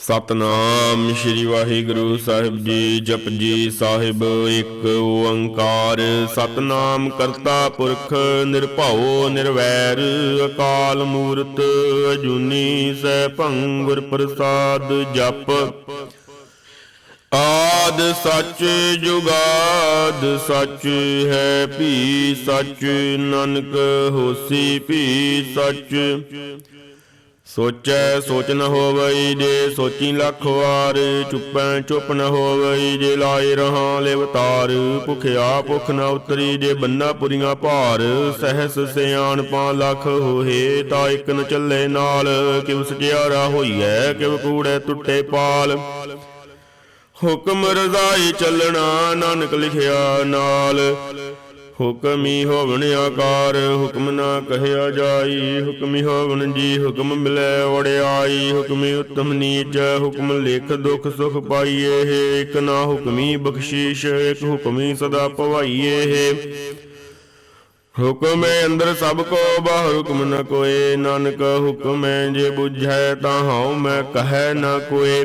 ਸਤਨਾਮ ਸ੍ਰੀ ਵਾਹਿਗੁਰੂ ਸਾਹਿਬ ਜੀ ਜਪਜੀ ਸਾਹਿਬ, ਇੱਕ ਓੰਕਾਰ। ਸਤਨਾਮ ਕਰਤਾ ਪੁਰਖ, ਨਿਰਭਉ, ਨਿਰਵੈਰ, ਅਕਾਲ ਮੂਰਤ, ਅਜੂਨੀ ਸੈਭੰ ਗੁਰ ਪ੍ਰਸਾਦ ਜਪ। ਆਦ ਸੱਚ ਜੁਗਾਦ ਸੱਚ ਹੈ, ਭੀ ਸੱਚ, ਨਾਨਕ ਹੋਸੀ ਭੀ ਸੱਚ। ਸੋਚੈ ਸੋਚ ਨ ਹੋਵਈ ਜੇ ਸੋਚੀ ਲੱਖ ਵਾਰ, ਚੁੱਪੈ ਚੁੱਪ ਨ ਹੋਵਈ ਜੇ ਲਾਏ ਰਹਾ ਲਿਵਤਾਰ ਭੁਖਿਆ ਭੁਖ ਨ ਉਤਰੀ ਜੇ ਬੰਨਾ ਪੁਰੀਆਂ ਭਾਰ। ਸਹਿਸ ਸਿਆਣ ਪਾ ਲੱਖ ਹੋਏ ਤਾਂ ਇੱਕ ਨ ਚੱਲੇ ਨਾਲ। ਕਿਵ ਸਚਿਆਰਾ ਹੋਈਐ ਕਿਵ ਕੂੜੈ ਟੁੱਟੇ ਪਾਲ। ਹੁਕਮ ਰਜ਼ਾਈ ਚੱਲਣਾ, ਨਾਨਕ ਲਿਖਿਆ ਨਾਲ। ਹੁਕਮੀ ਹੋਵਣ ਆਕਾਰ, ਹੁਕਮ ਨਾ ਕਹਿਆ ਜਾਈ। ਹੁਕਮੀ ਹੋਵਣ ਜੀ, ਹੁਕਮ ਮਿਲੈ ਵੜਿਆਈ ਹੁਕਮੀ ਉਤਮ ਨੀਚ, ਹੁਕਮ ਲਿਖ ਦੁਖ ਸੁਖ ਪਾਈਏ ਹੈ। ਇਕ ਨਾ ਹੁਕਮੀ ਬਖਸ਼ੀਸ਼, ਇਕ ਹੁਕਮੀ ਸਦਾ ਭਵਾਈਏ ਹੈ। ਹੁਕਮ ਅੰਦਰ ਸਭ ਕੋ, ਬਾਹਰ ਹੁਕਮ ਨ ਕੋਏ। ਨਾਨਕ ਹੁਕਮੈ ਜੇ ਬੁਝੈ, ਤਾਂ ਹਉ ਮੈਂ ਕਹੈ ਨ ਕੋਏ।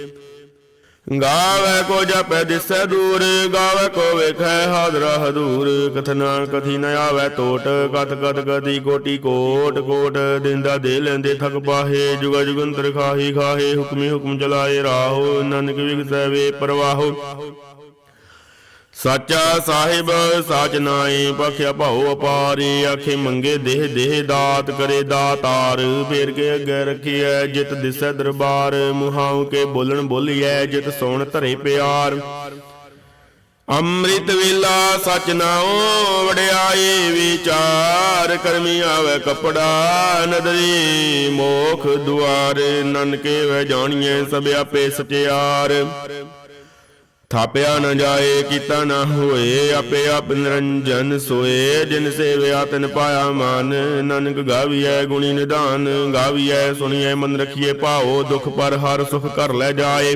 ਗਾਵੇ ਕੋ ਜਪੈ ਦਿਸੈ ਦੂਰ, ਗਾਵੇ ਕੋ ਵੇਖੈ ਹਾਜ਼ਰਾ ਹਦੂਰ ਕਥਨਾ ਕਥੀ ਨ ਆਵੇ ਟੋਟ ਕਤ ਕਤ ਕਦੀ ਕੋਟੀ ਕੋਟ ਕੋਟ। ਦਿੰਦਾ ਦੇ ਲੈਂਦੇ ਥਕ ਪਾਹੇ, ਜੁਗਾ ਜੁਗੰਤਰ ਖਾਹੀ ਖਾਹੇ, ਹੁਕਮੀ ਹੁਕਮ ਚਲਾਏ ਰਾਹੋ। ਨਾਨਕ ਵਿਗਸੈ ਵੇ ਪ੍ਰਵਾਹੋ। ਸਾਚਾ ਸਾਹਿਬ, ਸਾਚ ਨਾਏ ਪਖਿਆ ਭਾਉ ਅਪਾਰੇ, ਆਖੇ ਮੰਗੇ ਦੇਹ ਦੇਹ ਦਾਤ, ਕਰੇ ਦਾਤਾਰ। ਫੇਰ ਕੇ ਅੱਗੇ ਰਖੀਐ ਜਿਤ ਦਿਸੈ ਦਰਬਾਰ, ਮੁਹਾਉ ਕੇ ਬੋਲਣ ਬੋਲੀਐ ਜਿਤ ਸੋਣ ਧਰੇ ਪਿਆਰ। ਅੰਮ੍ਰਿਤ ਵੇਲਾ ਸਚ ਨਾਉ, ਵਡਿਆਈ ਵਿਚਾਰ, ਕਰਮੀ ਆਵੇ ਕਪੜਾ ਨਦਰੀ, ਮੋਖ ਦੁਆਰ। ਨਨਕੇ ਵੈ ਜਾਣੀਐ ਸਭ ਆਪੇ ਸਚਿਆਰ। ਥਾਪਿਆ ਨ ਜਾਏ, ਕੀਤਾ ਨ ਹੋਏ, ਆਪੇ ਆਪ ਨਿਰੰਜਨ ਸੋਏ। ਜਿਨ ਸੇਵਿਆ, ਤਿਨ ਪਾਇਆ ਮਾਨ। ਨਾਨਕ ਗਾਵੀਐ ਗੁਣੀ ਨਿਧਾਨ ਗਾਵੀਐ ਸੁਣੀਐ, ਮਨ ਰਖੀਏ ਭਾਓ ਦੁਖ ਪਰ ਹਰ ਸੁਖ ਕਰ ਲੈ ਜਾਏ।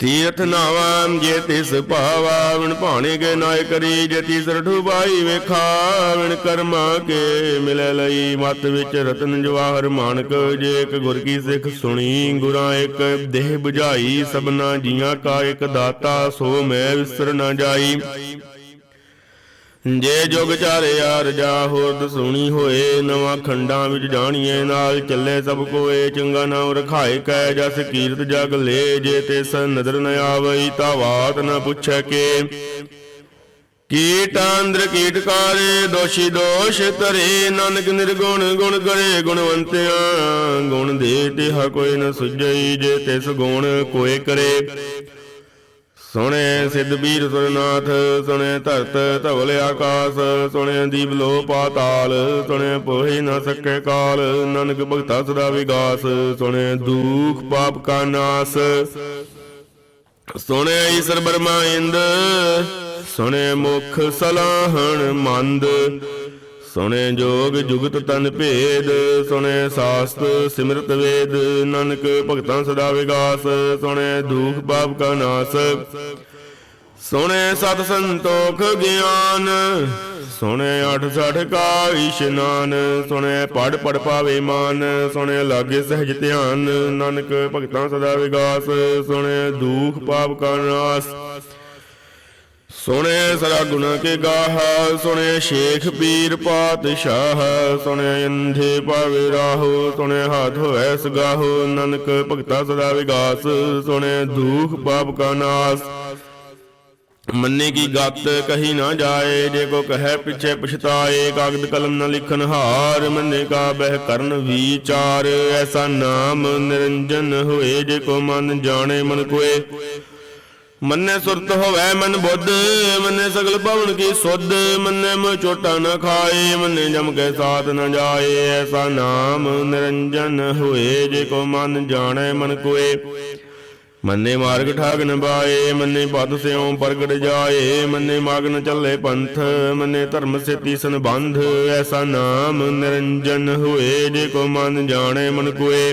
ਤੀਰਥ ਨਾਵਾ ਜੇ ਤਿਸ ਭਾਵਾ, ਵਿਣ ਭਾਣੇ ਕੇ ਨਾਇ ਕਰੀ, ਜੇ ਤੀਸਰ ਠੁਬਾਈ ਵੇਖਾ ਕਰਮਾ ਕੇ ਮਿਲੈ ਲਈ। ਮਤ ਵਿੱਚ ਰਤਨ ਜਵਾਹਰ ਮਾਨਕ, ਜੇ ਇੱਕ ਗੁਰ ਕੀ ਸਿੱਖ ਸੁਣੀ, ਗੁਰਾਂ ਇੱਕ ਦੇਹ 부ਝਾਈ ਸਭਨਾ ਜੀਆਂ ਕਾ ਇੱਕ ਦਾਤਾ, ਸੋ ਮੈਂ ਵਿਸਰ ਨਾ ਜਾਈ। ਜੇ ਜੁਗ ਚਾਰਿਆ ਰਜਾ ਹੋਰ ਦਸੂਣੀ ਹੋਏ, ਨਵਾਂ ਖੰਡਾਂ ਵਿੱਚ ਜਾਣੀਏ, ਨਾਲ ਚੱਲੇ ਸਭ ਕੋਏ, ਚੰਗਾ ਨਾਮ ਰਖਾਏ ਕੈ ਜਸ ਕੀਰਤ ਜਗ ਲੈ, ਜੇ ਤੇ ਨਦਰ ਨ ਆਵਈ ਤਾ ਬਾਤ ਨ ਪੁੱਛੈ ਕੇ। ਕੀਟ ਕੀਟਕਾਰੇ ਦੋਸ਼ੀ ਦੋਸ਼ ਧਰੇ, ਨਾਨਕ ਨਿਰਗੁਣ ਗੁਣ ਕਰੇ, ਗੁਣਵੰਤਿਆ, ਗੁਣ ਦੇ ਤਿਹਾ ਕੋਈ ਨ ਸੁਝਈ, ਜੇ ਤਿਸ ਗੁਣ ਕੋਏ ਕਰੇ। ਸੁਣੇ ਸਿੱਧ ਬੀਰ ਸੁਰਨਾਥ, ਸੁਣੇ ਧਰਤ ਧਵਲ ਆਕਾਸ, ਸੁਣੇ ਦੀਪ ਲੋ ਪਾਤਾਲ, ਸੁਣੇ ਪੋਹੀ ਨਾ ਸਕੇ ਕਾਲ, ਨਾਨਕ ਭਗਤਾ ਸਦਾ ਵਿਗਾਸ, ਸੁਣੇ ਦੁਖ ਪਾਪ ਕਾ ਨਾਸ। ਸੁਣੇ ਈਸ਼ਰ ਬਰਮਾ ਇੰਦ, ਸੁਣੇ ਮੁਖ ਸਲਾਹਣ ਮੰਦ ਸੁਣੇ ਜੋਗ ਜੁਗਤ ਤਨ ਭੇਦ, ਸੁਣੇ ਸਾਸਤ ਸਿਮਰਤ ਵੇਦ, ਨਾਨਕ ਭਗਤਾਂ ਸਦਾ ਵਿਗਾਸ, ਸੁਣੇ ਦੁਖ ਪਾਪ ਕਾ ਨਾਸ। ਸੁਣੇ ਸਤ ਸੰਤੋਖ ਗਿਆਨ, ਸੁਣੇ ਅਠ ਸਠ ਕਾ ਇਸ਼ਨਾਨ, ਸੁਣੇ ਪੜ ਪੜ ਪਾਵੇ ਮਾਨ, ਸੁਣੇ ਲਾਗੇ ਸਹਿਜ ਧਿਆਨ, ਨਾਨਕ ਭਗਤਾਂ ਸਦਾ ਵਿਗਾਸ, ਸੁਣੇ ਦੁਖ ਪਾਪ ਕਾ ਨਾਸ। ਸੁਣੇ ਸਰਾ ਗੁਣ ਕੇ ਗਾਹ, ਸੁਣੇ ਸ਼ੇਖ ਪੀਰ ਪਾਤਸ਼ਾਹ, ਸੁਣੇ ਅੰਧੇ ਪਾਵੇ ਰਾਹੋ, ਸੁਣੇ ਹਾਥ ਹੋਐ ਸਗਾਹੋ, ਨਾਨਕ ਭਗਤਾ ਸਦਾ ਵਿਗਾਸ, ਸੁਣੇ ਦੁਖ ਪਾਪ ਕਾ ਨਾਸ। ਮੰਨੇ ਕੀ ਗਤ ਕਹੀ ਨਾ ਜਾਏ, ਜੇ ਕੋ ਕਹੈ ਪਿਛੇ ਪਛਤਾਏ, ਕਾਗਦ ਕਲਮ ਨਾ ਲਿਖਨ ਹਾਰ, ਮੰਨੇ ਕਾ ਬਹਿ ਕਰਨ ਵਿਚਾਰ, ਐਸਾ ਨਾਮ ਨਿਰੰਜਨ ਹੋਏ, ਜੇ ਕੋ ਮਨ ਜਾਣੇ ਮਨ ਕੋਏ। ਮੰਨੇ ਸੁਰਤ ਹੋਵੈ ਮਨ ਬੁੱਧ, ਮੰਨੇ ਸਗਲ ਭਵਨ ਕੀ ਸੁਧ, ਮੰਨੇ ਮੋ ਚੋਟਾ ਨ ਖਾਏ, ਮੰਨੇ ਜਮ ਕੇ ਸਾਥ ਨਾ ਜਾਏ, ਐਸਾ ਨਾਮ ਨਿਰੰਜਨ ਹੋਏ, ਜੇ ਕੋ ਮਨ ਜਾਣੈ ਮਨ ਕੋਏ। ਮੰਨੇ ਮਾਰਗ ਠਾਗ ਨ ਬਾਏ, ਮੰਨੇ ਪਦ ਸਿਉ ਪ੍ਰਗਟ ਜਾਏ, ਮੰਨੇ ਮਾਗਨ ਚੱਲੇ ਪੰਥ, ਮੰਨੇ ਧਰਮ ਸੇਤੀ ਸੰਬੰਧ, ਐਸਾ ਨਾਮ ਨਿਰੰਜਨ ਹੋਏ, ਜੇ ਕੋ ਮਨ ਜਾਣੈ ਮਨ ਕੋਏ।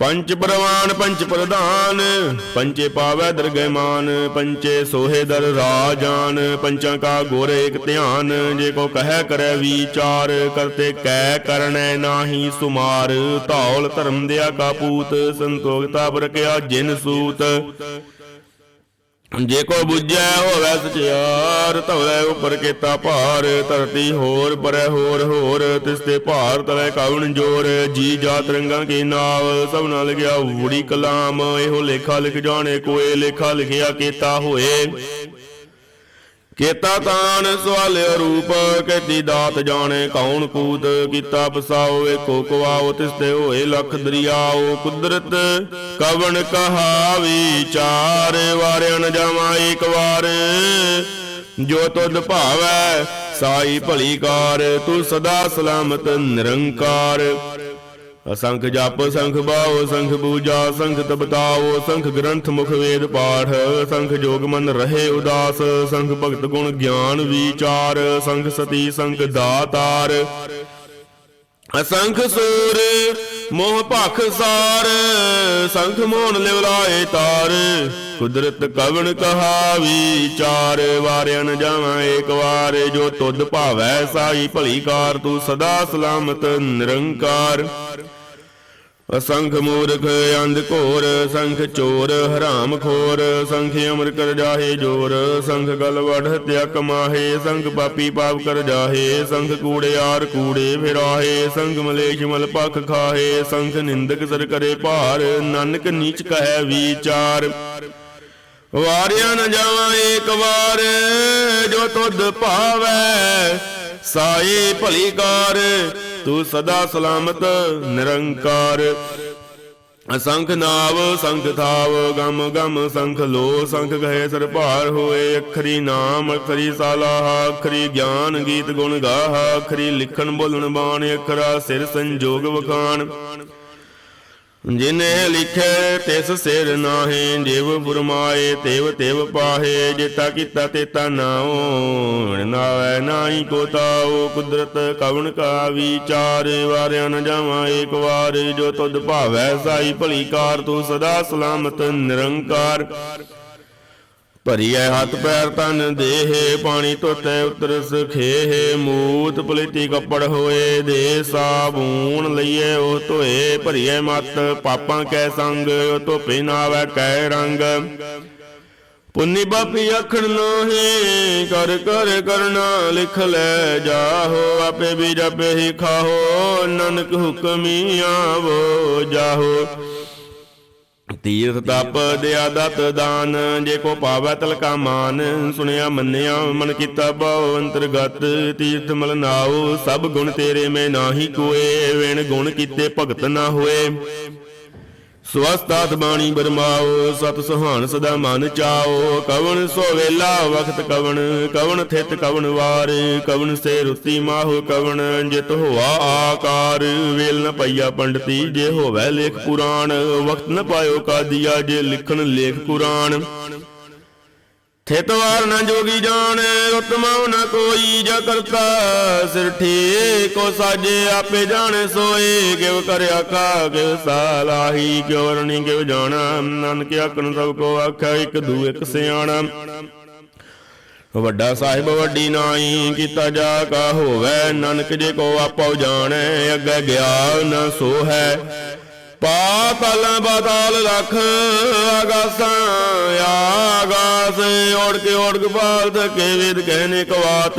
ਪੰਚ ਪ੍ਰਵਾਨ, ਪੰਚ ਪ੍ਰਧਾਨ, ਪੰਚੇ ਪਾਵੈ ਦਰਗਹਿ ਪੰਚੇ ਸੋਹੇ ਦਰ ਰਾਜਾਨ ਪੰਚਾਂ ਕਾ ਗੁਰ ਏਕ ਧਿਆਨ, ਜੇ ਕੋ ਕਹੈ ਕਰੈ ਵਿਚਾਰ ਕਰਤੇ ਕਹਿ ਕਰਨੈ ਨਾਹੀ ਸੁਮਾਰ, ਧੌਲ ਧਰਮ ਦਿਆ ਕਾ ਪੂਤ ਸੰਤੋਖਤਾ ਬਰਕਿਆ ਜਿਨ ਸੂਤ। ਜੇ ਕੋ ਬੁੱਝੈ ਹੋਵੈ ਸਚਿਆਰ ਧਵਲੇ ਉਪਰ ਕੀਤਾ ਭਾਰ, ਧਰਤੀ ਹੋਰ ਪਰੈ ਹੋਰ ਹੋਰ, ਤਿਸ ਤੇ ਭਾਰ ਤਲੇ ਕਵਣ ਜੋਰ ਜੀ ਜਾਤ ਰੰਗਾਂ ਕੀ ਨਾਵ, ਸਭ ਨਾਲ ਗਿਆ ਊੜੀ ਕਲਾਮ, ਇਹੋ ਲੇਖਾ ਲਿਖ ਜਾਣੇ ਕੋਏ, ਲੇਖਾ ਲਿਖਿਆ ਕੀਤਾ ਹੋਏ। ਕੀਤਾ ਤਾਨ ਸਵਾਲ ਰੂਪ ਕੇਤੀ ਦਾਤ ਜਾਣੇ ਕੌਣ ਕੂਤ ਕੀਤਾ ਬਸਾਓ ਏਕੋ ਕਵਾਓ, ਤਿਸ ਤੇ ਹੋਏ ਲਖ ਦਰਿਆਓ, ਕੁਦਰਤ ਕਵਣ ਕਹਾ ਵਿਚਾਰ ਵਾਰਿਆ ਨ ਜਾਵਾਂ ਏਕ ਵਾਰ। ਜੋ ਤੁਧ ਭਾਵੈ, ਸਾਈ ਭਲੀ ਕਾਰ, ਤੂੰ ਸਦਾ ਸਲਾਮਤ ਨਿਰੰਕਾਰ। ਅਸੰਖ ਜਪ ਸੰਖ ਬਾਉ ਸੰਖ ਪੂਜਾ ਸੰਖ ਤਪਤਾਓ ਸੰਖ ਗ੍ਰੰਥ ਮੁਖ ਵੇਦ ਪਾਠ ਸੰਖ ਜੋਗ ਮਨ ਰਹੇ ਉਦਾਸ ਸੰਖ ਭਗਤ ਗੁਣ ਗਿਆਨ ਵਿਚਾਰ ਸੰਖ ਸਤੀ ਸੰਖ ਦਾਤਾਰ। ਅਸੰਖ ਸੂਰ, ਮੋਹ ਭਖ ਸਾਰ ਸੰਖ ਮੋਹਨ ਲਿਵਲਾਏ ਤਾਰ। ਕੁਦਰਤ ਕਵਣ ਕਹਾ ਵਿਚਾਰ, ਵਾਰਿਆ ਨ ਜਾਵਾਂ ਏਕ ਵਾਰ। ਜੋ ਤੁਧ ਭਾਵੈ ਸਾਈ ਭਲੀ ਕਾਰ, ਤੂੰ ਸਦਾ ਸਲਾਮਤ ਨਿਰੰਕਾਰ। ਅਸੰਖ ਮੂਰਖ ਅੰਧ ਘੋਰ, ਸੰਖ ਚੋਰ, ਹਰਾਮ ਖੋਰ, ਸੰਖ ਅਮਰ ਕਰ ਜਾਹੇ ਜੋਰ, ਸੰਖ ਗਲ ਵੜ ਹਤਿਆ ਕਮਾਹੇ ਸੰਖ ਪਾਪੀ ਪਾਪ ਕਰ ਜਾਹੇ, ਸੰਖ ਕੂੜਿਆਰ ਕੂੜੇ ਫਿਰਾਹੇ, ਸੰਖ ਮਲੇਸ਼ ਮਲ ਪਖ ਖਾਹੇ, ਸੰਖ ਨਿੰਦਕ ਸਰ ਕਰੇ ਭਾਰ, ਨਾਨਕ ਨੀਚ ਕਹੈ ਵਿਚਾਰ। ਵਾਰਿਆ ਨ ਜਾਵਾਂ ਏਕ ਵਾਰ, ਜੋ ਤੁਧ ਭਾਵੈ ਸਾਈ ਭਲੀ ਕਾਰ ਤੂੰ ਸਦਾ ਸਲਾਮਤ, ਨਿਰੰਕਾਰ। ਅਸੰਖ ਨਾਵ, ਸੰਖ ਥਾਵ, ਗਮ ਗਮ ਸੰਖ ਲੋ ਸੰਖ ਗਏ ਸਰ ਭਾਰ ਹੋਏ। ਅਖਰੀ ਨਾਮ, ਅਖਰੀ ਸਾਲਾਹ ਅਖਰੀ ਗਿਆਨ, ਗੀਤ ਗੁਣ ਗਾਹ ਅਖਰੀ ਲਿਖਣ ਬੋਲਣ ਬਾਣ, ਅਖਰਾ ਸਿਰ ਸੰਜੋਗ ਵਖਾਣ। ਜਿਨੇ ਲਿਖੇ ਤਿਸ ਸਿਰ ਨਾਹੀ, ਜਿਵ ਫੁਰਮਾਏ ਤੇਵ ਤੇਵ ਪਾਹੇ, ਜਿਤਾ ਕੀਤਾ ਤੇਤਾ ਨਾਉ ਨਾਵੈ ਨਾਹੀ ਕੋ ਤਾਉ, ਕੁਦਰਤ ਕਵਣ ਕਾ ਵਿਚਾਰ, ਵਾਰਿਆ ਨ ਜਾਵਾਂ ਏਕ ਵਾਰ, ਜੋ ਤੁਧ ਭਾਵੈ ਸਾਈ ਭਲੀ ਕਾਰ, ਤੂੰ ਸਦਾ ਸਲਾਮਤ ਨਿਰੰਕਾਰ। ਭਰੀਐ ਹੱਥ ਪੈਰ ਤਨ ਦੇਹ, ਪਾਣੀ ਧੋਤੇ ਉਤਰ ਸਖੇਹ ਮੂਤ ਪਲੀਤੀ ਕੱਪੜ ਹੋਏ, ਦੇ ਸਾਬੂਨ ਲਈਏ ਉਹ ਧੋਏ, ਭਰੀਐ ਮਤ, ਪਾਪਾਂ ਕੈ ਸੰਗ, ਉਹ ਧੋਪੇ ਨਾਵੈ ਕੈ ਰੰਗ। ਪੁੰਨੀ ਬਾਪੀ ਆਖਣ ਲੋਹੇ, ਕਰ ਕਰ ਕਰਨਾ ਲਿਖ ਲੈ ਜਾਹੋ, ਆਪੇ ਵੀ ਜਪੇ ਹੀ ਖਾਹੋ, ਨਾਨਕ ਹੁਕਮੀ ਆਵੋ ਜਾਹੋ। ਤੀਰਥ ਤਪ ਦਿਆ ਦਤ ਦਾਨ, ਜੇ ਕੋ ਪਾਵੈ ਤਲਕਾ ਮਾਨ। ਸੁਣਿਆ, ਮੰਨਿਆ, ਮਨ ਕੀਤਾ ਭਾਵ ਅੰਤਰਗਤ। ਤੀਰਥ ਮਲ ਨਾਉ, ਸਭ ਗੁਣ ਤੇਰੇ ਮੈਂ ਨਾਹੀ ਕੋਏ। ਵੇਣ ਗੁਣ ਕੀਤੇ ਭਗਤ ਨਾ ਹੋਏ। ਸਵਸਤਾਤ ਬਾਣੀ ਬਰਮਾਓ, ਸਤ ਸੁਹਾਨ ਸਦਾ ਮਨ ਚਾਓ। ਕਵਣ ਸੋ ਵੇਲਾ, ਵਖਤ ਕਵਣ ਕਵਣ ਥਿਤ ਕਵਣ ਵਾਰ। ਕਵਣ ਸੇ ਰੁਤੀ ਮਾਹੁ ਕਵਣ, ਜਿਤ ਹੋਆ ਆਕਾਰ। ਵੇਲ ਨ ਪਈਆ ਪੰਡਤੀ, ਜੇ ਹੋਵੈ ਲੇਖ ਪੁਰਾਣ। ਵਕਤ ਨ ਪਾਇਓ ਕਾਦੀਆ, ਜੇ ਲਿਖਣ ਲੇਖ ਪੁਰਾਣ ਥਿਤ ਨ ਜੋਗੀ ਜਾਣ, ਉਤਮਾ ਨ ਕੋਈ ਜਾ ਕਰਤਾ। ਸਿਰ ਠੀਕ ਕੋ ਸਾਜੇ, ਆਪੇ ਜਾਣੇ, ਸੋਏ ਕਿਵ ਕਰਿਆ ਕਾ ਕਿਵ ਸਾਲਾਹੀ ਕਿਵ ਵਰਣੀ ਕਿਵ ਜਾਣਾ। ਨਾਨਕ ਆਖਣ ਸਭ ਕੋ ਆਖਿਆ, ਇੱਕ ਦੂ, ਇੱਕ ਸਿਆਣਾ। ਵੱਡਾ ਸਾਹਿਬ ਵੱਡੀ ਨਾਈ, ਕੀਤਾ ਜਾ ਕਾ ਹੋਵੇ। ਨਾਨਕ ਜੇ ਕੋ ਆਪੋ ਜਾਣੈ, ਅੱਗੇ ਗਿਆ ਗਿਆਨ ਸੋ ਹੈ ਪਾਤਲ ਬਦਲ ਲਖ ਆਗਾਸਾਂ ਆਗਾਸ ਓੜ ਕੇ ਓੜ ਕੇ ਬਾਲ ਥਕੇ ਵੇਦ ਕਹਿਨੇ ਕਵਾਤ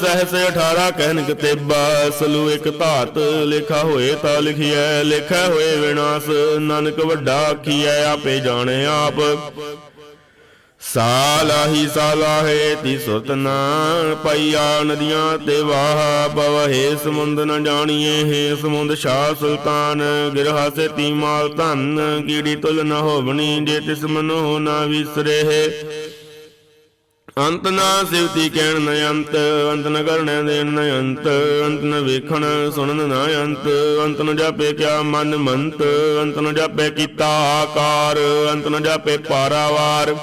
ਸਹਸ 18 ਕਹਿਨ ਕਤੇਬਾ ਸਲੂ ਇੱਕ ਧਾਤ, ਲਿਖਾ ਹੋਏ ਤਾਂ ਲਿਖਿਐ ਲਿਖਿਆ ਹੋਏ ਵਿਨਾਸ਼, ਨਾਨਕ ਵੱਡਾ ਆਖੀਐ, ਆਪੇ ਜਾਣੇ ਆਪ। ਸਾਲਾਹੀ ਸਾਲਾਹੇ ਤੀ ਸੁਰਤ ਨਾ ਪਈਆ ਨਦੀਆਂ ਤੇ ਵਾਹ ਬਵਹੇ ਸਮੁੰਦ ਨ ਜਾਣੀਏ, ਹੈ ਸਮੁੰਦ ਸ਼ਾਹ ਸੁਲਤਾਨ, ਗਿਰਹਾ ਸੇ ਤੀ ਮਾਲ ਧਨ, ਕੀੜੀ ਤੁਲ ਨ ਹੋਵਣੀ, ਜੇ ਤਿਸ ਮਨੋ ਨਾ ਵਿਸਰੇ। ਹੈ ਅੰਤ ਨਾ ਸਿਵਤੀ ਕਹਿਣ ਨ ਅੰਤ ਅੰਤ ਨ ਕਰਣੇ ਦੇਣ ਨ ਅੰਤ ਅੰਤ ਨ ਵੇਖਣ ਸੁਣਨ ਨ ਅੰਤ ਅੰਤ ਨ ਜਾਪੇ ਕਿਆ ਮਨ ਮੰਤ, ਅੰਤ ਨ ਜਾਪੇ ਕੀਤਾ ਆਕਾਰ, ਅੰਤ ਨ ਜਾਪੇ ਪਾਰਾਵਾਰ।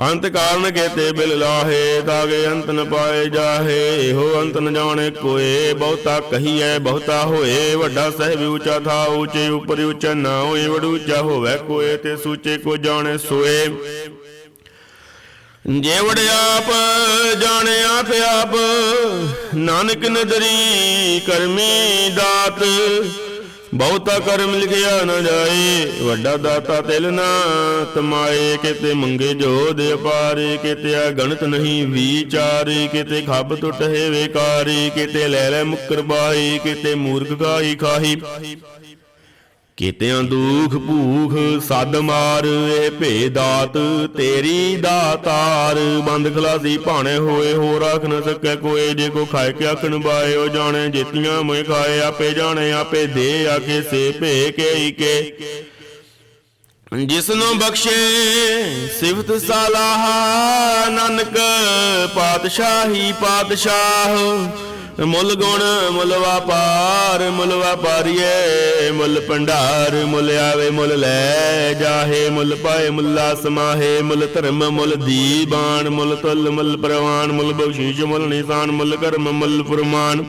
ਅੰਤ ਕਾਰਨ ਕੇਤੇ ਬਿਲ ਲਾਹੇ, ਤਾਗੇ ਅੰਤ ਨ ਪਾਏ ਜਾਹੇ। ਇਹੋ ਅੰਤ ਨ ਜਾਣੇ ਕੋਏ, ਬਹੁਤਾ ਕਹੀਐ, ਬਹੁਤਾ ਹੋਏ। ਵੱਡਾ ਸਹਿਬ ਉੱਚਾ ਥਾ, ਉੱਚੇ ਉਪਰ ਉੱਚਾ ਨਾ ਹੋਏ ਵਡੂ ਹੋਵੇ ਕੋਏ ਤੇ ਸੂਚੇ ਕੋ ਜਾਣੇ ਸੋਏ। ਜੇ ਵੜ ਆਪ, ਜਾਣੇ ਆਪ ਆਪ, ਨਾਨਕ ਨਦਰੀ ਕਰਮੀ ਦਾਤ। ਬਹੁਤਾ ਕਰਮ ਲਿਖਿਆ ਨਾ ਜਾਏ, ਵੱਡਾ ਦਾਤਾ ਤਿਲ ਨਾ ਤਮਾਏ, ਕਿਤੇ ਮੰਗੇ ਜੋ ਦੇ ਅਪਾਰੇ, ਕਿਤੇ ਆ ਗਣਤ ਨਹੀਂ ਵਿਚਾਰੇ, ਕਿਤੇ ਖੱਬ ਟੁੱਟ ਹੈ ਵੇਕਾਰੀ, ਕਿਤੇ ਲੈ ਲੈ ਮੁਕਰ ਬਾਈ ਕਿਤੇ ਮੂਰਖ ਖਾਹੀ ਖਾਹੀ। ਕੀਤਿਆਂ ਦੁਖ ਭੂਖ ਸਦ ਮਾਰ ਇਹ ਭੇਦਾਤ, ਤੇਰੀ ਦਾਤਾਰ ਬੰਦ ਖਲਾਸੀ ਭਾਣੇ ਹੋਏ ਹੋ ਰੱਖ ਨ ਸਕੈ ਕੋਏ ਜੇ ਕੋ ਖਾਏ ਕੇ ਆਖਣ ਬਾਏ ਜਾਣੇ, ਜਿਤੀਆਂ ਮੋਇ ਖਾਏ, ਆਪੇ ਜਾਣੇ, ਆਪੇ ਦੇ ਆਕੇ ਸੇ ਭੇ ਕੇ ਈ ਕੇ ਜਿਸ ਨੂੰ ਬਖਸ਼ੇ ਸਿਫਤ ਸਲਾਹ, ਨਾਨਕ ਪਾਤਸ਼ਾਹੀ ਪਾਤਸ਼ਾਹ। ਮੁੱਲ ਗੁਣ, ਮੁੱਲ ਵਪਾਰ, ਮੁੱਲ ਵਾਪਾਰੀਏ, ਮੁੱਲ ਭੰਡਾਰ, ਮੁੱਲ ਆਵੇ, ਮੁੱਲ ਲੈ ਜਾਹੇ, ਮੁੱਲ ਪਾਏ, ਮੁੱਲਾ ਸਮਾਹੇ ਮੁੱਲ ਧਰਮ, ਮੁੱਲ ਦੀਬਾਨ, ਮੁੱਲ ਤੁਲ, ਮੁੱਲ ਪ੍ਰਵਾਨ, ਮੁੱਲ ਬਖਸ਼ੀਸ਼, ਮੁੱਲ ਨਿਸ਼ਾਨ, ਮੁੱਲ ਕਰਮ, ਮੁੱਲ ਫਰਮਾਨ।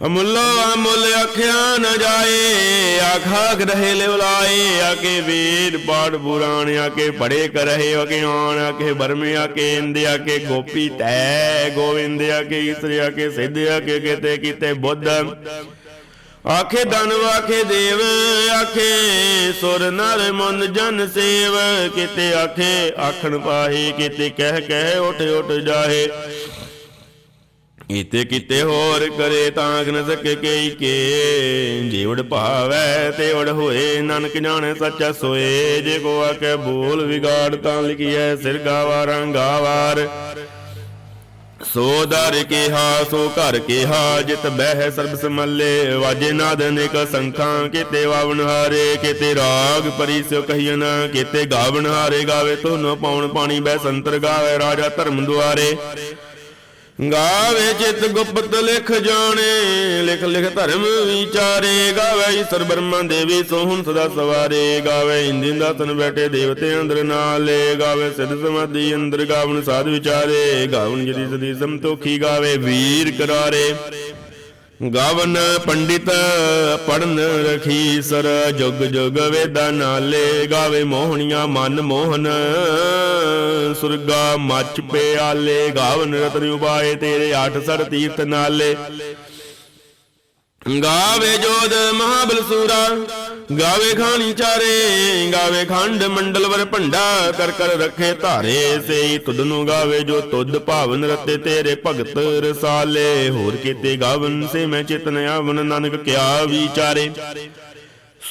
ਅਮੁੱਲੋ ਅਮੁੱਲ ਆਖਿਆ ਨ ਜਾਏ, ਆਖਾ ਗ੍ਰਹਿ ਲਿਵਲਾਏ ਆਕੇ ਵੇਦ ਪਾਠ ਪੁਰਾਣ ਆਕੇ ਪੜੇ ਕਰਹਿ ਅਗਿਆਨ ਆਕੇ ਬਰਮੇ ਆਕੇ ਇੰਦ ਆਕੇ ਗੋਪੀ ਤੈ, ਗੋਵਿੰਦ ਆਕੇ ਈਸਰ ਆਕੇ ਸਿੱਧ ਆਕੇ ਕਿਤੇ ਕਿਤੇ ਬੁੱਧ। ਆਖੇ ਦਨਵ ਆਖੇ ਦੇਵ, ਆਖੇ ਸੁਰ ਨਰ ਮਨ ਜਨ ਸੇਵ, ਕਿਤੇ ਆਖੇ ਆਖਣ ਪਾਹੀ, ਕਿਤੇ ਕਹਿ ਕਹਿ ਉਠ ਉਠ ਜਾਹੇ। ਇਤੇ ਕਿਤੇ ਹੋਰ ਕਰੇ ਤਾਂ ਅਗਨ ਸਕੇ ਕਈ ਕੇ। ਜੀਵੜ ਭਾਵੈ ਤੇ ਉੜ ਹੋਏ, ਨਾਨਕ ਜਾਣੇ ਸੱਚਾ ਸੋਏ। ਜੇ ਕੋ ਆਕੇ ਬੋਲ ਵਿਗਾੜ ਤਾਂ ਲਿਖੀਐ, ਸਿਰ ਗਾਵਾਰਾਂ ਗਾਵਾਰ ਸੋ ਦਰ ਕਿਹਾ, ਸੋ ਘਰ ਕਿਹਾ, ਜਿਤ ਬਹਿ ਸਰਬ ਸਮੱਲੇ ਵਾਜੇ ਨਾਦ ਅਨੇਕ ਸੰਖਾਂ, ਕਿਤੇ ਵਾਵਨ ਹਾਰੇ, ਕਿਤੇ ਰਾਗ ਪਰੀ ਸਿਓ ਕਹੀਨ ਕਿਤੇ ਗਾਵਨ ਹਾਰੇ, ਗਾਵੇ ਧੁਨ ਪਾਉਣ ਪਾਣੀ ਬੈ ਸੰਤਰ ਗਾਵੇ, ਰਾਜਾ ਧਰਮ ਦੁਆਰੇ। ਗਾਵੇ ਚਿਤ ਗੁਪਤ ਲਿਖ ਜਾਣੇ, ਲਿਖ ਲਿਖ ਧਰਮ ਵਿਚਾਰੇ। ਗਾਵੇ ਈਸ਼ਰ ਬ੍ਰਹਮਾ ਦੇਵੀ ਸੋਹਣ ਸਦਾ ਸਵਾਰੇ। ਗਾਵੇ ਇੰਦਿਨ ਦਾਤਨ ਬੈਠੇ ਦੇਵਤੇ ਅੰਦਰ ਨਾਲੇ। ਗਾਵੇ ਸਿਧ ਸਮਾਧੀ ਅੰਦਰ ਗਾਵਨ ਸਾਧ ਵਿਚਾਰੇ। ਗਾਵਨ ਜਦੀ ਸਦੀ ਸੰਤੋਖੀ ਗਾਵੇ, ਵੀਰ ਕਰਾਰੇ। ਗਵਨ ਪੰਡਿਤ ਪੜਨ ਰਖੀ ਸਰ ਜੁਗ ਜੁਗ ਵੇਦਾਂ ਨਾਲੇ ਗਾਵੇ ਮੋਹਣੀਆਂ ਮਨ ਮੋਹਨ। ਸੁਰਗਾ ਮੱਚ ਪਿਆਲੇ, ਗਾਵਨ ਰਤਨ ਉਬਾਏ ਤੇਰੇ ਅੱਠ ਸਰ ਤੀਰਥ ਨਾਲੇ। ਗਾਵੇ ਜੋਦ ਮਹਾਬਲ ਸੂਰਾ ਗਾਵੇ ਖਾਣੀ ਚਾਰੇ, ਗਾਵੇ ਖੰਡ ਮੰਡਲ ਵਰ ਭੰਡਾ, ਕਰ ਕਰ ਰੱਖੇ ਧਾਰੇ, ਸੇਈ ਤੁਧ ਨੂੰ ਗਾਵੇ ਜੋ ਤੁਧ ਭਾਵਨ ਰਤੇ ਤੇਰੇ ਭਗਤ ਰਸਾਲੇ, ਹੋਰ ਕੀਤੇ ਗਾਵਨ ਸੇ ਮੈਂ ਚਿਤਨ ਆਵਨ, ਨਾਨਕ ਕਿਆ ਵਿਚਾਰੇ।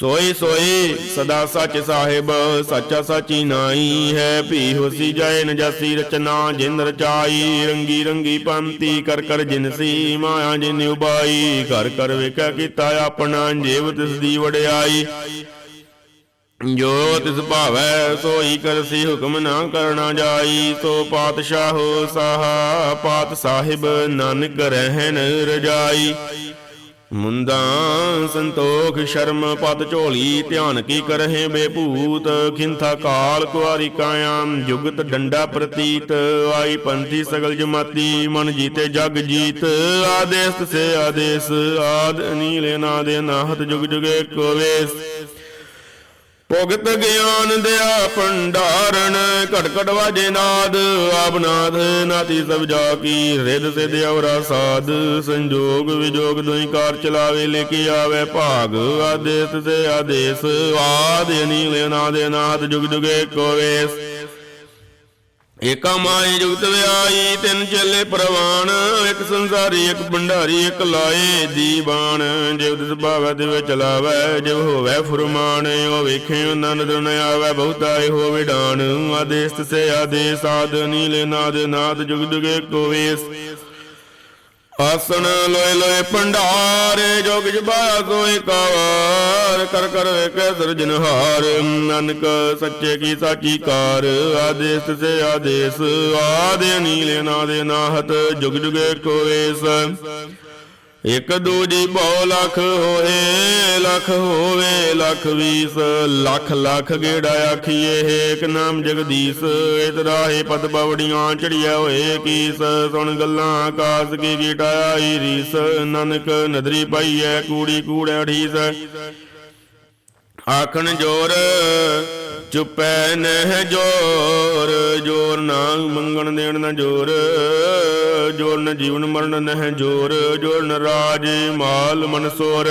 ਸੋਈ ਸੋਈ ਸਦਾ ਸੱਚ ਸਾਹਿਬ, ਸੱਚਾ ਸਾਚੀ ਨਾਈ ਹੈ। ਭੀ ਹੋਸੀ ਜਾਏ ਨਜਾਸੀ ਰਚਨਾ ਜਿਨ ਰਚਾਈ, ਰੰਗੀ ਰੰਗੀ ਪੰਤੀ ਕਰ ਕਰ ਜਿਨਸੀ ਮਾਇਆ ਜਿਨ ਉਬਾਈ। ਘਰ ਕਰ ਵੇਖਿਆ ਕੀਤਾ ਆਪਣਾ ਜੀਵ ਤਿਸ ਦੀ ਵਡਿਆਈ। ਜੋ ਤਿਸ ਭਾਵੈ, ਸੋਈ ਕਰਸੀ ਹੁਕਮ ਨਾ ਕਰਨਾ ਜਾਈ। ਸੋ ਪਾਤਸ਼ਾਹੋ ਸਾਹਾ, ਪਾਤ ਸਾਹਿਬ, ਨਾਨਕ ਰਹਿਣ ਰਜਾਈ। ਮੁੰਦਾ ਸੰਤੋਖ ਸ਼ਰਮ ਪਤ ਝੋਲੀ, ਧਿਆਨ ਕੀ ਕਰਹਿ ਬੇਭੂਤ? ਖਿੰਥਾ ਕਾਲ ਕੁਆਰੀ ਕਾਇਮ ਜੁਗਤ ਡੰਡਾ ਪ੍ਰਤੀਤ। ਆਈ ਪੰਥੀ ਸਗਲ ਜਮਾਤੀ, ਮਨ ਜੀਤੇ ਜਗ ਜੀਤ। ਆਦੇਸ ਸੇ ਆਦੇਸ, ਆਦ ਅਨੀਲ ਨਾਦ ਨਾਹਤ ਜੁਗ ਜੁਗੇ ਕੋਵੇਸ ਭੁਗਤ ਗਿਆਨ ਦਿਆ ਭੰਡਾਰਨ ਘਟ ਘਟ ਵਾਜੇ ਨਾਦ ਆਪਨਾਥ ਨਾਤੀ ਸਭ ਜਾ ਕੀ ਰਿਦ ਸਿਧ ਔਰਾ ਸਾਧ, ਸੰਜੋਗ ਵਿਜੋਗ ਦੋਈ ਕਾਰ ਚਲਾਵੇ ਲੈ ਕੇ ਆਵੇ ਭਾਗ, ਆਦੇਸ ਤੇ ਆਦੇਸ, ਆਦ ਅਨੀਲ ਨਾਦ ਨਾਦ, ਜੁਗ ਜੁਗੇ ਕੋਵੇਸ ਏਕਾ ਮਾਈ ਜੁਗਤ ਵਿਆਈ ਤਿੰਨ ਚੱਲੇ ਪ੍ਰਵਾਨ, ਇੱਕ ਸੰਸਾਰੀ, ਇੱਕ ਭੰਡਾਰੀ, ਇੱਕ ਲਾਏ ਦੀਵਾਨ ਜਿਵ ਦਿਸ ਭਾਵੈ ਦੇ ਵਿੱਚ ਚਲਾਵੈ ਜਿਵ ਹੋਵੈ ਫੁਰਮਾਨ, ਉਹ ਵੇਖੇ ਨੰਦ ਨਦਰ ਨ ਆਵੈ, ਬਹੁਤਾ ਹੋਵੇ ਢਾਨ ਆਦੇਸ ਤਸੇ ਆਦੇਸ, ਆਦ ਨੀਲੇ ਨਾਦ ਨਾਦ ਜੁਗ ਜੁਗੇ ਆਸਣ ਲੋਏ ਲੋਏ ਭੰਡਾਰ ਜੋਗ ਜਬਾਇਆ ਸੋਇ ਕਾਰ ਕਰ ਕਰ ਵੇਖੈ ਸਿਰਜਨਹਾਰ ਨਾਨਕ ਸੱਚੇ ਕੀ ਸਾਚੀ ਕਾਰ, ਆਦੇਸ ਸੇ ਆਦੇਸ। ਆਦੇ ਨੀਲੇ ਨਾਦੇ ਨਾਹਤ, ਜੁਗ ਜੁਗੇ ਕੋਏਸ ਇਕ ਦੂਜੀ ਬਹੁ ਲੱਖ ਹੋਏ, ਲੱਖ ਹੋਵੇ, ਲੱਖ ਵੀਸ। ਲੱਖ ਲੱਖ ਗੇੜਾ ਆਖੀਏ ਏਕ ਨਾਮ ਜਗਦੀਸ਼। ਇਤ ਰਾਹੇ ਪਦ ਬਵੜੀਆਂ ਚੜੀਐ ਹੋਏ ਕੀਸ। ਸੁਣ ਗੱਲਾਂ ਆਕਾਸ ਕੀ ਗੀਟਾ ਆਈ ਰੀਸ। ਨਾਨਕ ਨਦਰੀ ਪਾਈਐ, ਕੂੜੀ ਕੂੜੈ ਠੀਸ ਆਖਣ ਜੋਰ, ਚੁਪੈ ਨਹਿ ਜੋਰ ਜੋਰ ਨਾ ਮੰਗਣ ਦੇਣ ਨਾ ਜੋਰ ਜੋਰ ਨ ਜੀਵਨ ਮਰਨ ਨਹਿ ਜੋਰ ਜੋਰ ਨ ਰਾਜ ਮਾਲ ਮਨਸੋਰ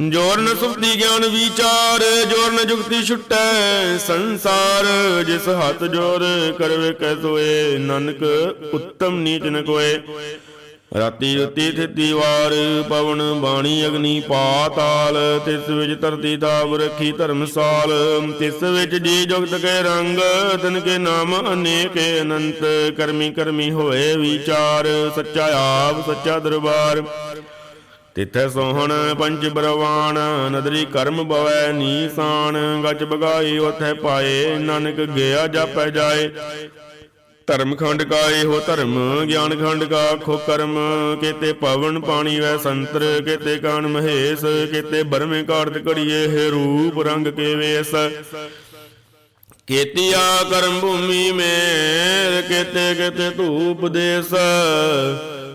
ਜੋਰ ਨ ਸੁਪਤੀ ਗਿਆਨ ਵਿਚਾਰ, ਜੋਰ ਨ ਜੁਗਤੀ ਛੁਟੈ ਸੰਸਾਰ, ਜਿਸ ਹੱਥ ਜੋਰ ਕਰਵੇ ਕੈ ਸੋਏ, ਨਾਨਕ ਉੱਤਮ ਨੀਚ ਨ ਕੋਏ। ਰਾਤੀ ਰਤੀ ਥਿਤੀ ਵਾਰ, ਪਵਨ ਬਾਣੀ ਅਗਨੀ ਪਾਤਾਲ ਤਿਸ ਵਿੱਚ ਧਰਤੀ ਦਾਬ ਰੱਖੀ ਧਰਮਸਾਲ ਤਿਸ ਵਿੱਚ ਜੀ ਜੁਗਤ ਕੇ ਰੰਗ, ਤਨ ਕੇ ਨਾਮ ਅਨੇਕ ਅਨੰਤ, ਕਰਮੀ ਕਰਮੀ ਹੋਏ ਵਿਚਾਰ, ਸੱਚਾ ਆਪ, ਸੱਚਾ ਦਰਬਾਰ। ਤਿਥੈ ਸੋਹਣ ਪੰਜ ਬਰਵਾਨ, ਨਦਰੀ ਕਰਮ ਬਵੈ ਨੀਸਾਨ, ਗੱਜ ਬਗਾਈ ਉਥੈ ਪਾਏ, ਨਾਨਕ ਗਿਆ ਜਾਪੈ ਜਾਏ। ਧਰਮ ਖੰਡ ਕਾ ਇਹੋ ਧਰਮ, ਗਿਆਨ ਖੰਡ ਕਾ ਖੋ ਕਰਮ। ਕੇਤੇ ਪਵਨ ਪਾਣੀ ਵੈ ਸੰਤਰ, ਕੇਤੇ ਕਾਨ ਮਹੇਸ਼, ਕੇਤੇ ਬਰਮੇ ਕਾਰਤ ਘੜੀਏ ਹੈ ਰੂਪ ਰੰਗ ਕੇ ਵੇਸ। ਕੇਤੀਆ ਕਰਮ ਭੂਮੀ ਮੇ ਕੇਤੇ ਕੇਤੇ ਧੂਪ ਦੇਸ।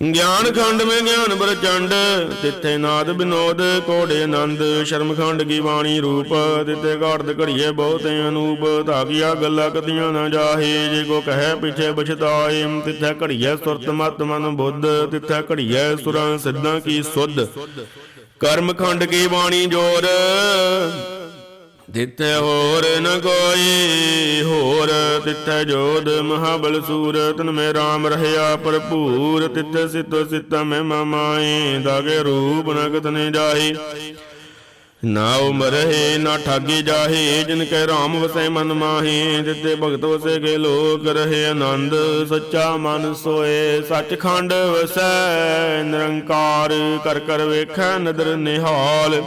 ਗਿਆਨ ਖੰਡ ਮੇ ਗਿਆਨ ਪ੍ਰਚੰਡ ਤਿੱਥੇ ਨਾਦ ਬਿਨੋਦ, ਕੋੜੇ ਆਨੰਦ, ਸ਼ਰਮ ਖੰਡ ਕੀ ਬਾਣੀ ਰੂਪ, ਤਿੱਥੇ ਘਾੜਤ ਘੜੀਏ ਬਹੁਤੇ ਅਨੂਪ, ਧਾਗੀਆ ਗੱਲਾਂ ਕਤੀਆਂ ਨਾ ਜਾਹੇ, ਜੇ ਕੋ ਕਹੈ ਪਿਛੇ ਬਛਤਾਏ, ਤਿੱਥੇ ਘੜੀਏ ਸੁਰਤ ਮਤ ਮਨ ਬੁੱਧ, ਤਿੱਥੇ ਘੜੀਏ ਸੁਰਾਂ ਸਿੱਧਾਂ ਕੀ ਸੁਧ। ਕਰਮ ਖੰਡ ਕੀ ਬਾਣੀ ਜੋਰ ਤਿੱਥੇ ਹੋਰ ਨ ਕੋਈ, ਹੋਰ ਤਿੱਥੇ ਜੋਦ ਮਹਾਬਲ ਸੂਰਤ ਤਨ ਮੇ RAM ਰਹਿਆ ਭਰਪੂਰ, ਤਿੱਥੇ ਸਿਤ ਸਿਤ ਮੈਂ ਮਮਾਏ ਦਾਗੇ ਰੂਪ ਨ ਕਤਨੇ ਜਾਹੀ। ਨਾ ਉਮਰਹਿ ਨਾ ਠਾਗੀ ਜਾਹੇ, ਜਿਨ ਕੈ RAM ਵਸੈ ਮਨ ਮਾਹੀ ਜਿਤੇ ਭਗਤ ਵਸੈ ਕੇ ਲੋਕ ਰਹੇ ਆਨੰਦ, ਸੱਚਾ ਮਨ ਸੋਏ, ਸੱਚਖੰਡ ਵਸੈ, ਨਿਰੰਕਾਰ ਕਰ ਕਰ ਵੇਖੈ ਨਦਰ ਨਿਹਾਲ।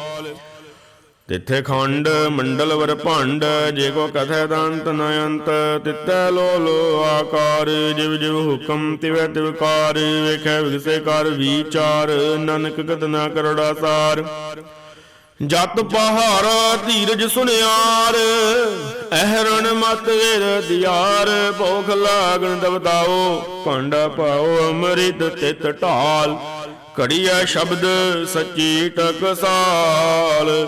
ਤਿੱਥੇ ਖੰਡ ਮੰਡਲ ਵਰ ਭੰਡ, ਜੇ ਕੋ ਕਥੈ ਦੰਤ ਨ ਅੰਤ ਤਿੱਤੈ ਲੋ ਲੋ ਆਕਾਰ, ਜਿਵ ਜਿਵ ਹੁਕਮ ਤਿਵੈ ਤਿਵਕਾਰ ਵੇਖੈ ਵਿਗਸੇ ਕਰ ਵਿਚਾਰ, ਨਾਨਕ ਕਤ ਨਾ ਕਰੜਾ ਸਾਰ ਜਤ ਪਹਾੜਾ ਧੀਰਜ ਸੁਨਿਆਰ, ਅਹਰਣ ਮਤ ਵੇਰ ਦਿਆਰ, ਭੋਖ ਲਾਗਣ ਦਵਤਾਓ, ਭਾਂਡਾ ਪਾਓ ਅੰਮ੍ਰਿਤ ਤਿਤ ਢਾਲ, ਘੜੀਆ ਸ਼ਬਦ ਸੱਚੀ ਟਕਸਾਲ।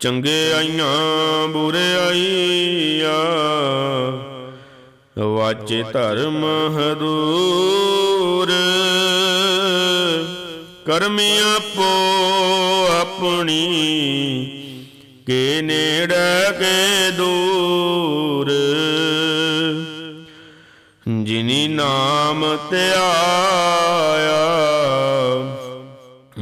ਚੰਗੇ ਆਈਆਂ, ਬੁਰੇ ਆਈਆਂ। ਵਾਚੇ ਧਰਮ ਹਦੂਰ, ਕਰਮ ਆਪੋ ਆਪਣੀ, ਕੇ ਨੇੜੇ, ਕੇ ਦੂਰ। ਜਿਨੀ ਨਾਮ ਧਿਆਇਆ